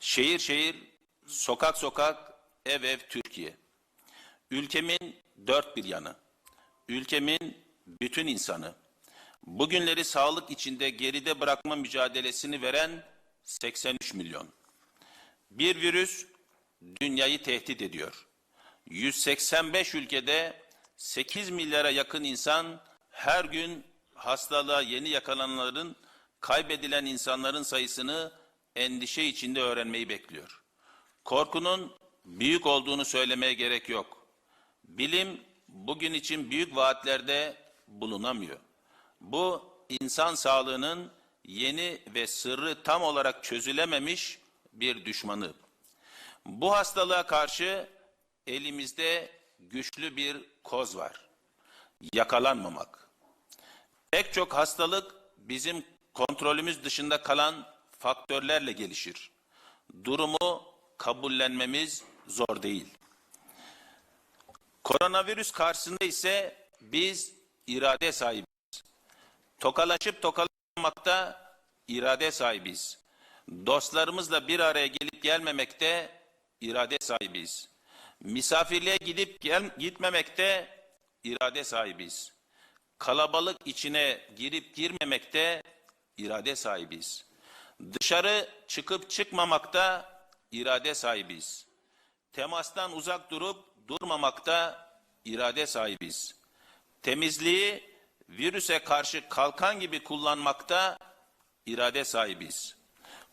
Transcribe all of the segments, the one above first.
Şehir şehir, sokak sokak, ev ev Türkiye. Ülkemin dört bir yanı. Ülkemin bütün insanı. Bugünleri sağlık içinde geride bırakma mücadelesini veren 83 milyon. Bir virüs dünyayı tehdit ediyor. 185 ülkede 8 milyara yakın insan her gün hastalığa yeni yakalananların, kaybedilen insanların sayısını endişe içinde öğrenmeyi bekliyor. Korkunun büyük olduğunu söylemeye gerek yok. Bilim bugün için büyük vaatlerde bulunamıyor. Bu insan sağlığının yeni ve sırrı tam olarak çözülememiş bir düşmanı. Bu hastalığa karşı elimizde güçlü bir koz var. Yakalanmamak. Pek çok hastalık bizim kontrolümüz dışında kalan faktörlerle gelişir. Durumu kabullenmemiz zor değil. Koronavirüs karşısında ise biz irade sahibiz. Tokalaşıp tokalanmakta irade sahibiz. Dostlarımızla bir araya gelip gelmemekte irade sahibiz. Misafirliğe gidip gel, gitmemekte irade sahibiz. Kalabalık içine girip girmemekte irade sahibiz. Dışarı çıkıp çıkmamakta irade sahibiz. Temastan uzak durup durmamakta irade sahibiz. Temizliği virüse karşı kalkan gibi kullanmakta irade sahibiz.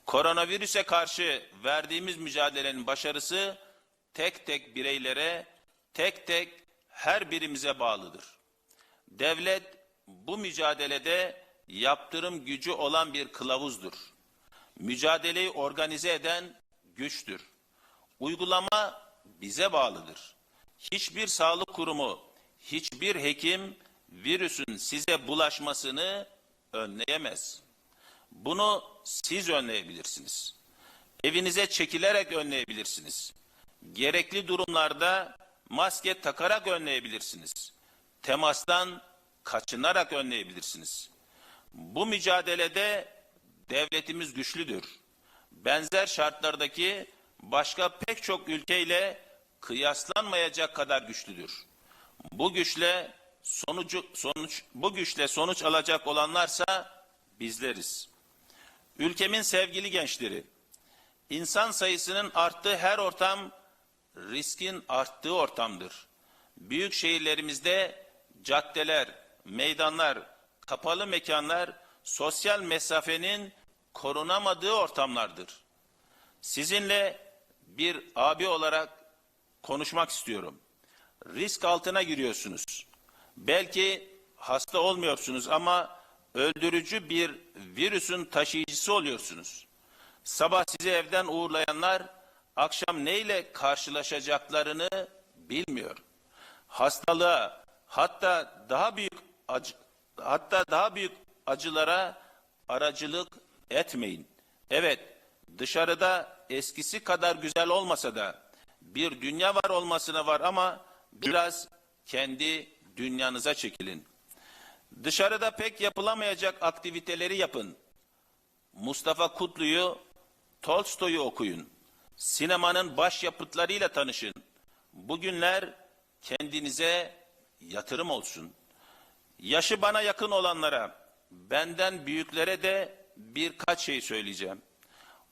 Koronavirüse karşı verdiğimiz mücadelenin başarısı tek tek bireylere, tek tek her birimize bağlıdır. Devlet bu mücadelede yaptırım gücü olan bir kılavuzdur. Mücadeleyi organize eden güçtür. Uygulama bize bağlıdır. Hiçbir sağlık kurumu, hiçbir hekim virüsün size bulaşmasını önleyemez. Bunu siz önleyebilirsiniz. Evinize çekilerek önleyebilirsiniz. Gerekli durumlarda maske takarak önleyebilirsiniz. Temastan kaçınarak önleyebilirsiniz. Bu mücadelede devletimiz güçlüdür. Benzer şartlardaki başka pek çok ülkeyle kıyaslanmayacak kadar güçlüdür. Bu güçle sonucu sonuç bu güçle sonuç alacak olanlarsa bizleriz. Ülkemin sevgili gençleri, insan sayısının arttığı her ortam riskin arttığı ortamdır. Büyük şehirlerimizde caddeler, meydanlar, kapalı mekanlar sosyal mesafenin korunamadığı ortamlardır. Sizinle bir abi olarak konuşmak istiyorum. Risk altına giriyorsunuz. Belki hasta olmuyorsunuz ama öldürücü bir virüsün taşıyıcısı oluyorsunuz. Sabah sizi evden uğurlayanlar akşam neyle karşılaşacaklarını bilmiyor. Hastalığa hatta daha büyük acı, hatta daha büyük acılara aracılık etmeyin. Evet, dışarıda eskisi kadar güzel olmasa da bir dünya var olmasına var ama biraz kendi dünyanıza çekilin. Dışarıda pek yapılamayacak aktiviteleri yapın. Mustafa Kutlu'yu, Tolstoy'u okuyun. Sinemanın başyapıtlarıyla tanışın. Bugünler kendinize yatırım olsun. Yaşı bana yakın olanlara, benden büyüklere de birkaç şey söyleyeceğim.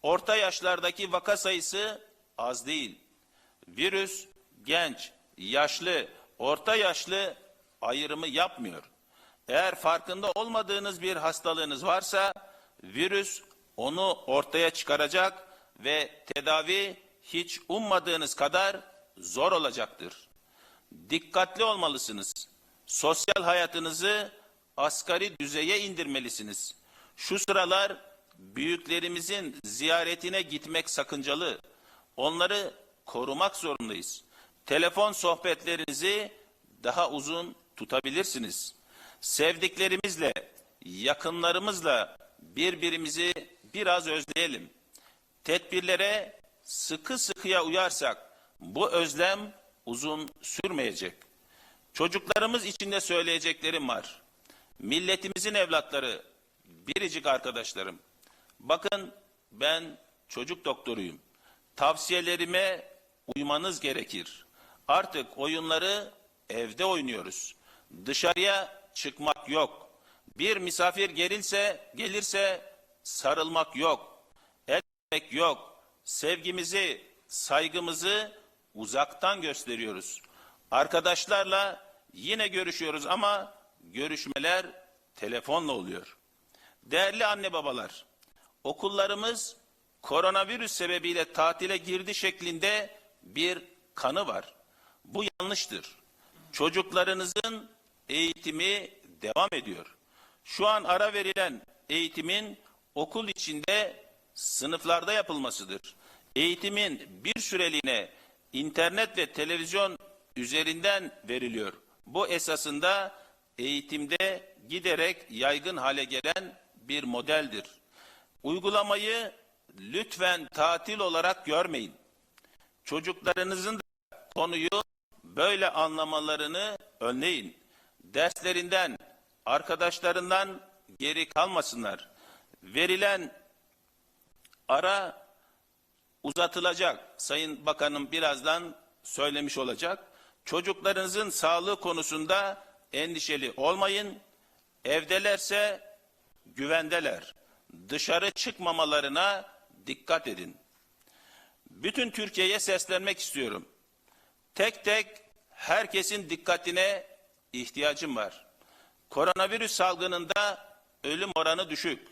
Orta yaşlardaki vaka sayısı az değil. Virüs genç, yaşlı, orta yaşlı ayrımı yapmıyor. Eğer farkında olmadığınız bir hastalığınız varsa virüs onu ortaya çıkaracak ve tedavi hiç ummadığınız kadar zor olacaktır. Dikkatli olmalısınız. Sosyal hayatınızı asgari düzeye indirmelisiniz. Şu sıralar büyüklerimizin ziyaretine gitmek sakıncalı. Onları korumak zorundayız. Telefon sohbetlerinizi daha uzun tutabilirsiniz. Sevdiklerimizle, yakınlarımızla birbirimizi biraz özleyelim. Tedbirlere sıkı sıkıya uyarsak bu özlem uzun sürmeyecek. Çocuklarımız için de söyleyeceklerim var. Milletimizin evlatları, biricik arkadaşlarım. Bakın ben çocuk doktoruyum. Tavsiyelerime uymanız gerekir. Artık oyunları evde oynuyoruz. Dışarıya çıkmak yok. Bir misafir gelirse, gelirse sarılmak yok. El öpmek yok. Sevgimizi, saygımızı uzaktan gösteriyoruz. Arkadaşlarla yine görüşüyoruz ama görüşmeler telefonla oluyor. Değerli anne babalar, okullarımız koronavirüs sebebiyle tatile girdi şeklinde bir kanı var. Bu yanlıştır. Çocuklarınızın eğitimi devam ediyor. Şu an ara verilen eğitimin okul içinde sınıflarda yapılmasıdır. Eğitimin bir süreliğine internet ve televizyon üzerinden veriliyor. Bu esasında eğitimde giderek yaygın hale gelen bir modeldir. Uygulamayı lütfen tatil olarak görmeyin. Çocuklarınızın da konuyu böyle anlamalarını önleyin. Derslerinden, arkadaşlarından geri kalmasınlar. Verilen ara uzatılacak. Sayın Bakanım birazdan söylemiş olacak. Çocuklarınızın sağlığı konusunda endişeli olmayın. Evdelerse güvendeler. Dışarı çıkmamalarına dikkat edin. Bütün Türkiye'ye seslenmek istiyorum. Tek tek herkesin dikkatine ihtiyacım var. Koronavirüs salgınında ölüm oranı düşük.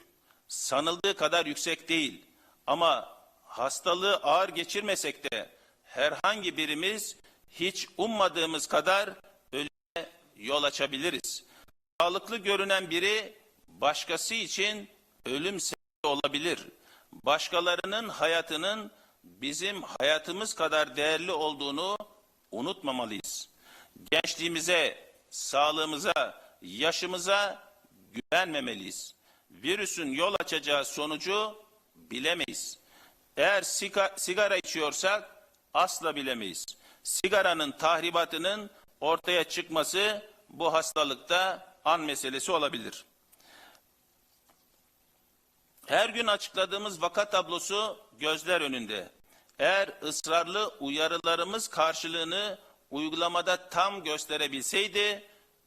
Sanıldığı kadar yüksek değil. Ama hastalığı ağır geçirmesek de herhangi birimiz hiç ummadığımız kadar yol açabiliriz. Sağlıklı görünen biri başkası için ölüm sebebi olabilir. Başkalarının hayatının bizim hayatımız kadar değerli olduğunu unutmamalıyız. Gençliğimize, sağlığımıza, yaşımıza güvenmemeliyiz. Virüsün yol açacağı sonucu bilemeyiz. Eğer siga- sigara içiyorsak asla bilemeyiz. Sigaranın tahribatının ortaya çıkması bu hastalıkta an meselesi olabilir. Her gün açıkladığımız vaka tablosu gözler önünde. Eğer ısrarlı uyarılarımız karşılığını uygulamada tam gösterebilseydi,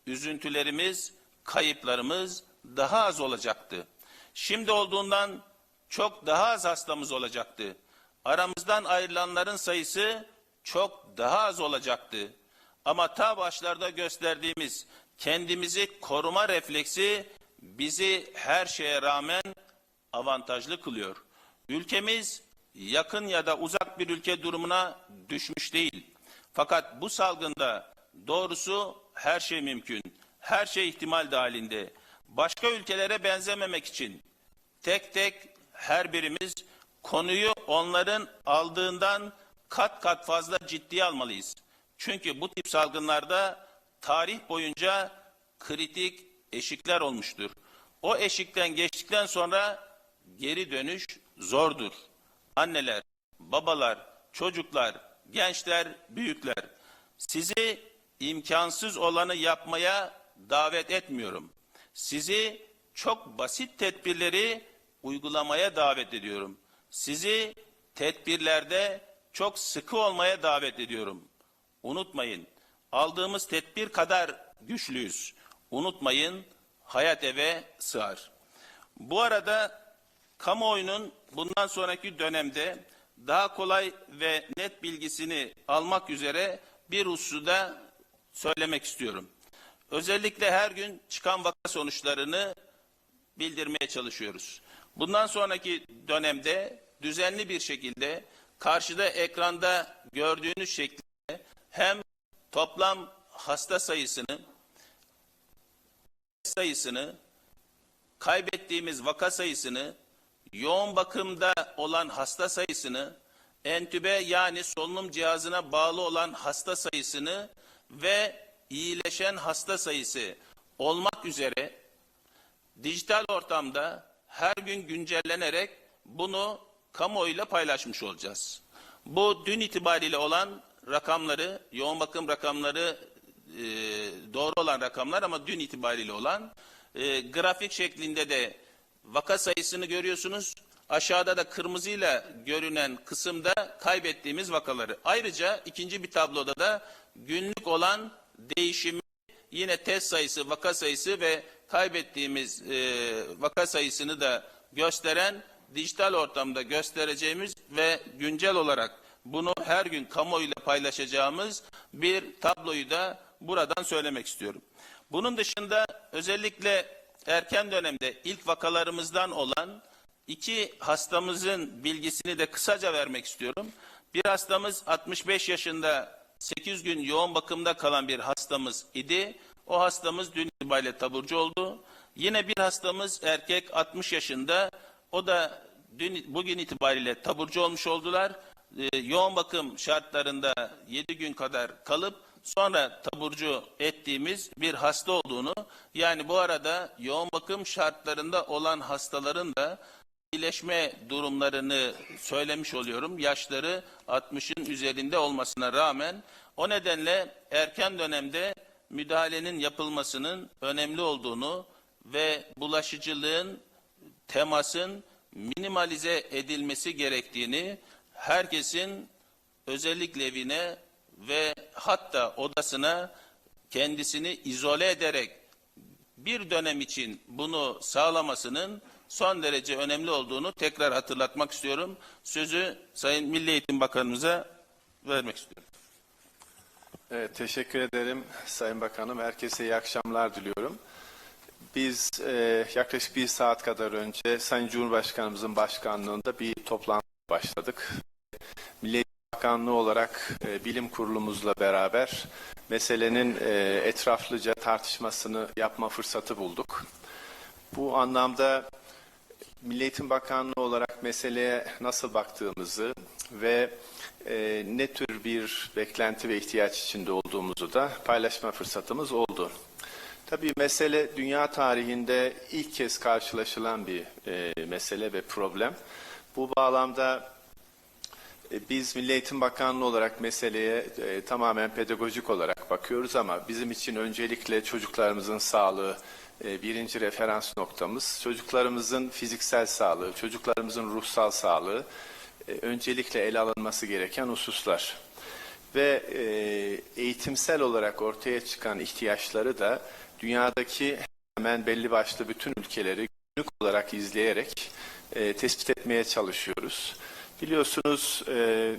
üzüntülerimiz, kayıplarımız daha az olacaktı. Şimdi olduğundan çok daha az hastamız olacaktı. Aramızdan ayrılanların sayısı çok daha az olacaktı. Ama ta başlarda gösterdiğimiz kendimizi koruma refleksi bizi her şeye rağmen avantajlı kılıyor. Ülkemiz yakın ya da uzak bir ülke durumuna düşmüş değil. Fakat bu salgında doğrusu her şey mümkün. Her şey ihtimal dahilinde. Başka ülkelere benzememek için tek tek her birimiz konuyu onların aldığından kat kat fazla ciddiye almalıyız. Çünkü bu tip salgınlarda tarih boyunca kritik eşikler olmuştur. O eşikten geçtikten sonra geri dönüş zordur. Anneler, babalar, çocuklar, gençler, büyükler sizi imkansız olanı yapmaya davet etmiyorum. Sizi çok basit tedbirleri uygulamaya davet ediyorum. Sizi tedbirlerde çok sıkı olmaya davet ediyorum. Unutmayın, aldığımız tedbir kadar güçlüyüz. Unutmayın, hayat eve sığar. Bu arada kamuoyunun bundan sonraki dönemde daha kolay ve net bilgisini almak üzere bir husuda söylemek istiyorum. Özellikle her gün çıkan vaka sonuçlarını bildirmeye çalışıyoruz. Bundan sonraki dönemde düzenli bir şekilde karşıda ekranda gördüğünüz şekilde hem toplam hasta sayısını sayısını kaybettiğimiz vaka sayısını yoğun bakımda olan hasta sayısını entübe yani solunum cihazına bağlı olan hasta sayısını ve iyileşen hasta sayısı olmak üzere dijital ortamda her gün güncellenerek bunu kamuoyuyla paylaşmış olacağız. Bu dün itibariyle olan rakamları, yoğun bakım rakamları e, doğru olan rakamlar ama dün itibariyle olan e, grafik şeklinde de vaka sayısını görüyorsunuz. Aşağıda da kırmızıyla görünen kısımda kaybettiğimiz vakaları. Ayrıca ikinci bir tabloda da günlük olan değişimi yine test sayısı, vaka sayısı ve kaybettiğimiz e, vaka sayısını da gösteren dijital ortamda göstereceğimiz ve güncel olarak bunu her gün kamuoyuyla paylaşacağımız bir tabloyu da buradan söylemek istiyorum. Bunun dışında özellikle erken dönemde ilk vakalarımızdan olan iki hastamızın bilgisini de kısaca vermek istiyorum. Bir hastamız 65 yaşında 8 gün yoğun bakımda kalan bir hastamız idi. O hastamız dün itibariyle taburcu oldu. Yine bir hastamız erkek 60 yaşında. O da dün bugün itibariyle taburcu olmuş oldular. Ee, yoğun bakım şartlarında 7 gün kadar kalıp sonra taburcu ettiğimiz bir hasta olduğunu yani bu arada yoğun bakım şartlarında olan hastaların da iyileşme durumlarını söylemiş oluyorum. Yaşları 60'ın üzerinde olmasına rağmen o nedenle erken dönemde müdahalenin yapılmasının önemli olduğunu ve bulaşıcılığın, temasın minimalize edilmesi gerektiğini herkesin özellikle evine ve hatta odasına kendisini izole ederek bir dönem için bunu sağlamasının son derece önemli olduğunu tekrar hatırlatmak istiyorum. Sözü Sayın Milli Eğitim Bakanımıza vermek istiyorum. Evet, teşekkür ederim Sayın Bakanım. Herkese iyi akşamlar diliyorum. Biz e, yaklaşık bir saat kadar önce Sayın Cumhurbaşkanımızın başkanlığında bir toplantı başladık. Milli Bakanlığı olarak e, bilim kurulumuzla beraber meselenin e, etraflıca tartışmasını yapma fırsatı bulduk. Bu anlamda Milli Eğitim Bakanlığı olarak meseleye nasıl baktığımızı ve e, ne tür bir beklenti ve ihtiyaç içinde olduğumuzu da paylaşma fırsatımız oldu. Tabii mesele dünya tarihinde ilk kez karşılaşılan bir e, mesele ve problem. Bu bağlamda e, biz Milli Eğitim Bakanlığı olarak meseleye e, tamamen pedagojik olarak bakıyoruz ama bizim için öncelikle çocuklarımızın sağlığı e, birinci referans noktamız. Çocuklarımızın fiziksel sağlığı, çocuklarımızın ruhsal sağlığı e, öncelikle ele alınması gereken hususlar. Ve e, eğitimsel olarak ortaya çıkan ihtiyaçları da dünyadaki hemen belli başlı bütün ülkeleri günlük olarak izleyerek e, tespit etmeye çalışıyoruz. Biliyorsunuz e,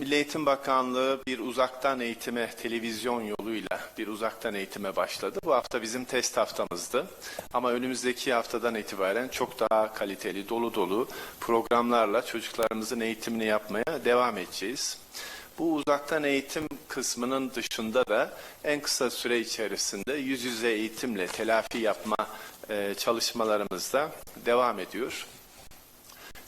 Milli Eğitim Bakanlığı bir uzaktan eğitime televizyon yoluyla bir uzaktan eğitime başladı. Bu hafta bizim test haftamızdı. Ama önümüzdeki haftadan itibaren çok daha kaliteli, dolu dolu programlarla çocuklarımızın eğitimini yapmaya devam edeceğiz. Bu uzaktan eğitim kısmının dışında da en kısa süre içerisinde yüz yüze eğitimle telafi yapma e, çalışmalarımız da devam ediyor.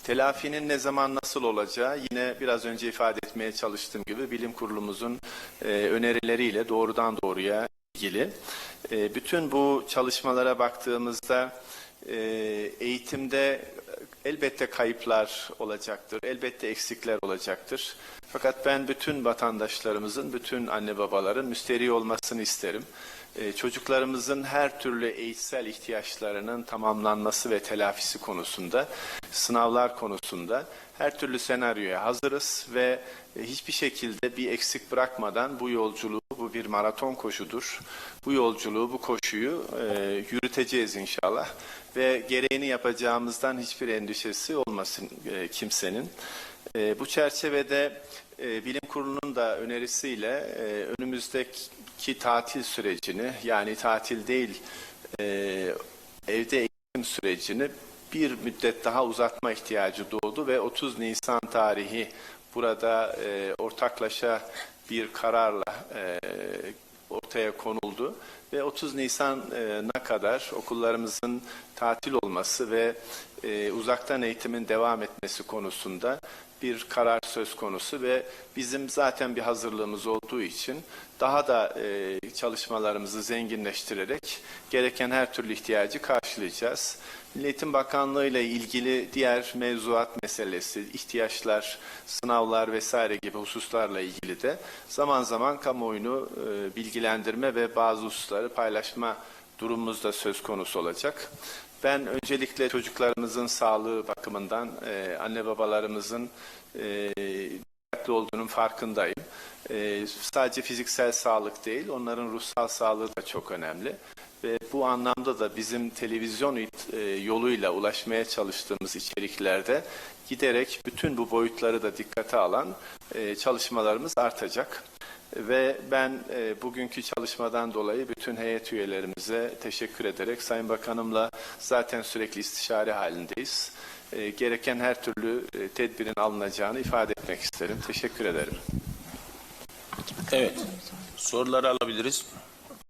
Telafinin ne zaman nasıl olacağı yine biraz önce ifade etmeye çalıştığım gibi bilim kurulumuzun e, önerileriyle doğrudan doğruya ilgili. E, bütün bu çalışmalara baktığımızda e, eğitimde elbette kayıplar olacaktır, elbette eksikler olacaktır. Fakat ben bütün vatandaşlarımızın, bütün anne babaların müsteri olmasını isterim. Ee, çocuklarımızın her türlü eğitsel ihtiyaçlarının tamamlanması ve telafisi konusunda, sınavlar konusunda her türlü senaryoya hazırız ve e, hiçbir şekilde bir eksik bırakmadan bu yolculuğu, bu bir maraton koşudur. Bu yolculuğu, bu koşuyu e, yürüteceğiz inşallah ve gereğini yapacağımızdan hiçbir endişesi olmasın e, kimsenin. Bu çerçevede e, Bilim Kurulu'nun da önerisiyle e, önümüzdeki tatil sürecini yani tatil değil e, evde eğitim sürecini bir müddet daha uzatma ihtiyacı doğdu ve 30 Nisan tarihi burada e, ortaklaşa bir kararla e, ortaya konuldu. Ve 30 Nisan'a kadar okullarımızın tatil olması ve e, uzaktan eğitimin devam etmesi konusunda bir karar söz konusu ve bizim zaten bir hazırlığımız olduğu için daha da e, çalışmalarımızı zenginleştirerek gereken her türlü ihtiyacı karşılayacağız. Milli Bakanlığı ile ilgili diğer mevzuat meselesi, ihtiyaçlar, sınavlar vesaire gibi hususlarla ilgili de zaman zaman kamuoyunu e, bilgilendirme ve bazı hususları paylaşma durumumuz da söz konusu olacak. Ben öncelikle çocuklarımızın sağlığı bakımından e, anne babalarımızın e, dikkatli olduğunun farkındayım. E, sadece fiziksel sağlık değil, onların ruhsal sağlığı da çok önemli. Ve bu anlamda da bizim televizyon e, yoluyla ulaşmaya çalıştığımız içeriklerde giderek bütün bu boyutları da dikkate alan e, çalışmalarımız artacak. Ve ben e, bugünkü çalışmadan dolayı bütün heyet üyelerimize teşekkür ederek Sayın Bakanımla zaten sürekli istişare halindeyiz. E, gereken her türlü e, tedbirin alınacağını ifade etmek isterim. Teşekkür ederim. Evet. Soruları alabiliriz.